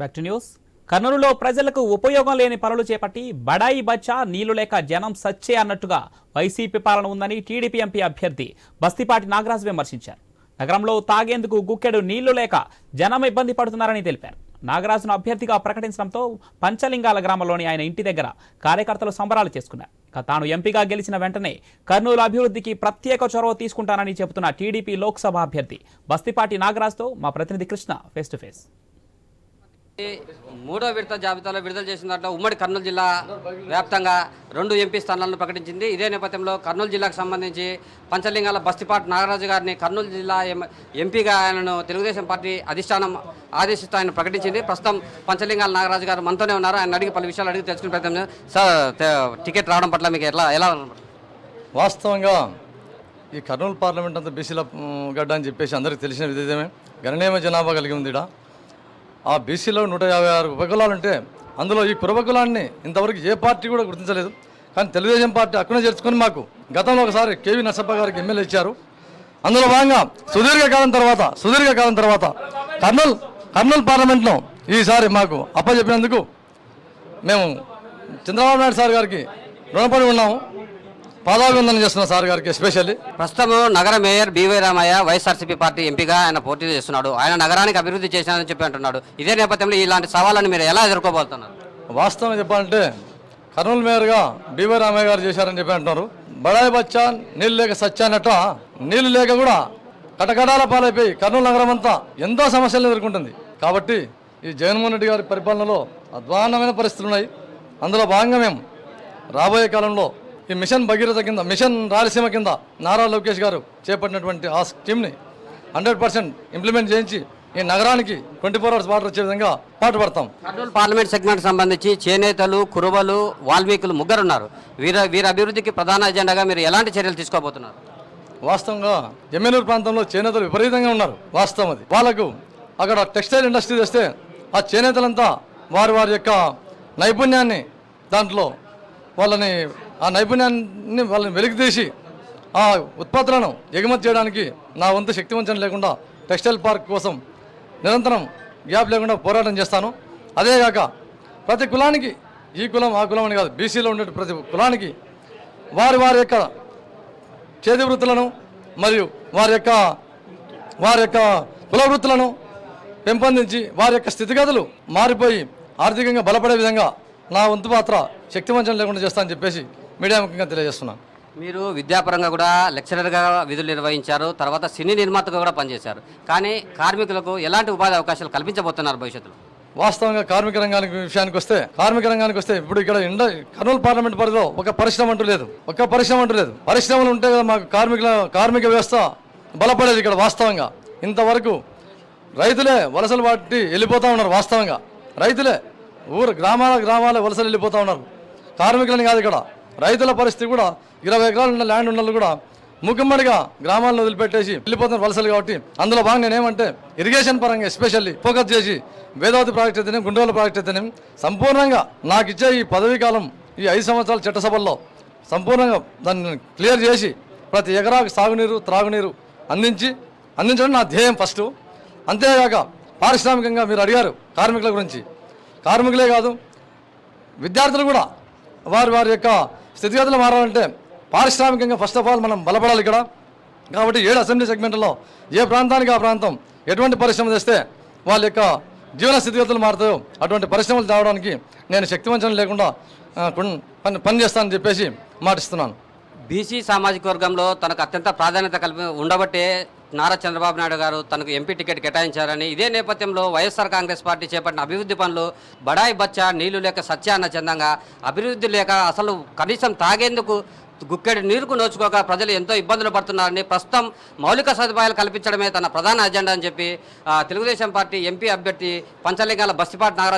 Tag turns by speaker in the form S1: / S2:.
S1: Back to news కర్నూలులో ప్రజలకు ఉపయోగం లేని పనులు చేపట్టి బడాయి బచ్చా నీళ్ళు లేక జనం సచ్చే అన్నట్టుగా వైసీపీ పాలన ఉందని టీడీపీ ఎంపీ అభ్యర్థి బస్తిపాటి నాగరాజు విమర్శించారు. నగరంలో తాగేందుకు గుక్కెడు నీళ్ళు లేక జనం ఇబ్బంది పడుతున్నారని తెలిపారు. నాగరాజును అభ్యర్థిగా ప్రకటించడంతో పంచలింగాల గ్రామంలోని ఆయన ఇంటి దగ్గర కార్యకర్తలు సంబరాలు చేసుకున్నారు. ఇక తాను ఎంపీగా గెలిచిన వెంటనే కర్నూలు అభివృద్ధికి ప్రత్యేక చొరవ తీసుకుంటానని చెబుతున్న టీడీపీ లోక్సభ అభ్యర్థి బస్తిపాటి నాగరాజుతో మా ప్రతినిధి కృష్ణ ఫేస్ టు ఫేస్
S2: మూడో విడత జాబితాలో విడుదల చేసిన దాంట్లో ఉమ్మడి కర్నూలు జిల్లా వ్యాప్తంగా రెండు ఎంపీ స్థానాలను ప్రకటించింది. ఇదే నేపథ్యంలో కర్నూలు జిల్లాకు సంబంధించి పంచలింగాల బస్తిపాటి నాగరాజు గారిని కర్నూలు జిల్లా ఎం- ఎంపీగా ఆయనను తెలుగుదేశం పార్టీ అధిష్టానం ఆదేశిస్తూ ఆయన ప్రకటించింది. ప్రస్తుతం పంచలింగాల నాగరాజు గారు మనతోనే ఉన్నారు. ఆయన అడిగి పలు విషయాలు అడిగి తెలుసుకునే ప్రయత్నం సార్ టికెట్ రావడం పట్ల మీకు ఎట్లా ఎలా
S3: వాస్తవంగా ఈ కర్నూలు పార్లమెంట్ అంతా బీసీల గడ్డ అని చెప్పేసి అందరికీ తెలిసిన విధమే గణనీయమైన జనాభా కలిగి ఉంది ఆ బీసీలో నూట యాభై ఆరు ఉపకులాలు ఉంటే అందులో ఈ కురబకులాన్ని ఇంతవరకు ఏ పార్టీ కూడా గుర్తించలేదు. కానీ తెలుగుదేశం పార్టీ అక్కడే చేర్చుకొని మాకు గతంలో ఒకసారి కేవీ నరసప్ప గారికి ఎమ్మెల్యే ఇచ్చారు. అందులో భాగంగా సుదీర్ఘకాలం తర్వాత సుదీర్ఘకాలం తర్వాత కర్నూలు కర్నూలు పార్లమెంట్లో ఈసారి మాకు అప్పచెప్పినందుకు మేము చంద్రబాబు నాయుడు సార్ గారికి రుణపడి ఉన్నాము. పాదాభివందనం చేస్తున్నాం సార్ గారికి ఎస్పెషల్లీ
S2: ప్రస్తుతం నగర mayor BY Ramaiah YSRCP party ఎంపీగా ఆయన పోటీ చేస్తున్నాడు. ఆయన నగరానికి అభివృద్ధి చేశానని చెప్పి అంటున్నాడు. ఇదే నేపథ్యంలో ఇలాంటి సవాళ్ళని మీరు ఎలా ఎదుర్కోబోతున్నారు?
S3: వాస్తవం చెప్పాలంటే కర్నూలు మేయర్గా బీవై రామయ్య గారు చేశారని చెప్పి అంటున్నారు. బడాయి బచ్చా నీళ్ళు లేక సచ్చా అన్నట్ట నీళ్ళు లేక కూడా కటకటాల పాలైపోయి కర్నూలు నగరం అంతా ఎంతో సమస్యలు ఎదుర్కొంటుంది. కాబట్టి ఈ జగన్మోహన్ రెడ్డి గారి పరిపాలనలో అధ్వాన్నమైన పరిస్థితులు ఉన్నాయి. అందులో భాగంగా మేము రాబోయే కాలంలో ఈ మిషన్ భగీరథ కింద మిషన్ రాయలసీమ కింద నారా లోకేష్ గారు చేపట్టినటువంటి ఆ స్కీమ్ని హండ్రెడ్ పర్సెంట్ ఇంప్లిమెంట్ చేయించి ఈ నగరానికి ట్వంటీ ఫోర్ అవర్స్ వాటర్ వచ్చే విధంగా పాటుపడతాం
S2: కర్నూలు పార్లమెంట్ సెగ్మెంట్ సంబంధించి చేనేతలు కురువలు వాల్మీకులు ముగ్గురు ఉన్నారు వీర వీరి అభివృద్ధికి ప్రధాన ఎజెండాగా మీరు ఎలాంటి చర్యలు తీసుకోబోతున్నారు?
S3: వాస్తవంగా ఎమ్మెనూరు ప్రాంతంలో చేనేతలు విపరీతంగా ఉన్నారు. వాస్తవం అది. వాళ్ళకు అక్కడ టెక్స్టైల్ ఇండస్ట్రీ తెస్తే ఆ చేనేతలంతా వారి వారి యొక్క నైపుణ్యాన్ని దాంట్లో వాళ్ళని ఆ నైపుణ్యాన్ని వాళ్ళని వెలికితీసి ఆ ఉత్పత్తులను ఎగుమతి చేయడానికి నా వంతు శక్తివంచన లేకుండా టెక్స్టైల్ పార్క్ కోసం నిరంతరం గ్యాప్ లేకుండా పోరాటం చేస్తాను. అదేగాక ప్రతి కులానికి ఈ కులం ఆ కులం అని కాదు బీసీలో ఉండే ప్రతి కులానికి వారి వారి యొక్క చేతి వృత్తులను మరియు వారి యొక్క వారి యొక్క కుల వృత్తులను పెంపొందించి వారి యొక్క స్థితిగతులు మారిపోయి ఆర్థికంగా బలపడే విధంగా నా వంతు పాత్ర శక్తివంచన లేకుండా చేస్తానని చెప్పేసి మీడియా ముఖ్యంగా తెలియజేస్తున్నాను
S2: మీరు విద్యాపరంగా కూడా లెక్చరర్గా విధులు నిర్వహించారు తర్వాత సినీ నిర్మాతగా కూడా పనిచేశారు. కానీ కార్మికులకు ఎలాంటి ఉపాధి అవకాశాలు కల్పించబోతున్నారు భవిష్యత్తులో?
S3: వాస్తవంగా కార్మిక రంగానికి విషయానికి వస్తే కార్మిక రంగానికి వస్తే ఇప్పుడు ఇక్కడ ఇండ కర్నూలు పార్లమెంట్ పరిధిలో ఒక పరిశ్రమ అంటూ లేదు. ఒక పరిశ్రమ అంటూ లేదు. పరిశ్రమలు ఉంటే కదా మాకు కార్మికుల కార్మిక వ్యవస్థ బలపడేది ఇక్కడ వాస్తవంగా. ఇంతవరకు రైతులే వలసలు పట్టి వెళ్ళిపోతూ ఉన్నారు వాస్తవంగా. రైతులే ఊరు గ్రామాల గ్రామాల వలసలు వెళ్ళిపోతూ ఉన్నారు. కార్మికులని కాదు ఇక్కడ. రైతుల పరిస్థితి కూడా ఇరవై ఎకరాలు ఉన్న ల్యాండ్ ఉన్న వాళ్ళు కూడా ముఖ్యమడిగా గ్రామాలను వదిలిపెట్టేసి వెళ్ళిపోతున్న వలసలు కాబట్టి అందులో భాగంగా నేనేమంటే ఇరిగేషన్ పరంగా ఎస్పెషల్లీ ఫోకస్ చేసి వేదావతి ప్రాజెక్ట్ అయితేనే గుండ్రోల ప్రాజెక్ట్ అయితేనే సంపూర్ణంగా నాకు ఇచ్చే ఈ పదవీ కాలం ఈ ఐదు సంవత్సరాల చట్టసభల్లో సంపూర్ణంగా దాన్ని క్లియర్ చేసి ప్రతి ఎకరాకు సాగునీరు త్రాగునీరు అందించి అందించడం నా ధ్యేయం ఫస్ట్. అంతేగాక పారిశ్రామికంగా మీరు అడిగారు కార్మికుల గురించి. కార్మికులే కాదు విద్యార్థులు కూడా వారి వారి యొక్క స్థితిగతులు మారాలంటే పారిశ్రామికంగా ఫస్ట్ ఆఫ్ ఆల్ మనం బలపడాలి ఇక్కడ. కాబట్టి ఏడు అసెంబ్లీ సెగ్మెంట్లో ఏ ప్రాంతానికి ఆ ప్రాంతం ఎటువంటి పరిశ్రమ తెస్తే వాళ్ళ యొక్క జీవన స్థితిగతులు మారుతాయో అటువంటి పరిశ్రమలు తేవడానికి నేను శక్తివంచన లేకుండా పని పని చేస్తానని చెప్పేసి మాటిస్తున్నాను.
S2: బీసీ సామాజిక వర్గంలో తనకు అత్యంత ప్రాధాన్యత కలిపి ఉండబట్టే నారా చంద్రబాబు నాయుడు గారు తనకు ఎంపీ టికెట్ కేటాయించారని ఇదే నేపథ్యంలో వైఎస్ఆర్ కాంగ్రెస్ పార్టీ చేపట్టిన అభివృద్ధి పనులు బడాయి బచ్చా నీళ్ళు లేక సత్యాన్న చందంగా అభివృద్ధి లేక అసలు కనీసం తాగేందుకు గుక్కెడు నీరుకు నోచుకోక ప్రజలు ఎంతో ఇబ్బందులు పడుతున్నారని ప్రస్తుతం మౌలిక సదుపాయాలు కల్పించడమే తన ప్రధాన అజెండా అని చెప్పి తెలుగుదేశం పార్టీ ఎంపీ అభ్యర్థి పంచలింగాల బస్తిపాటి నాగరాజ్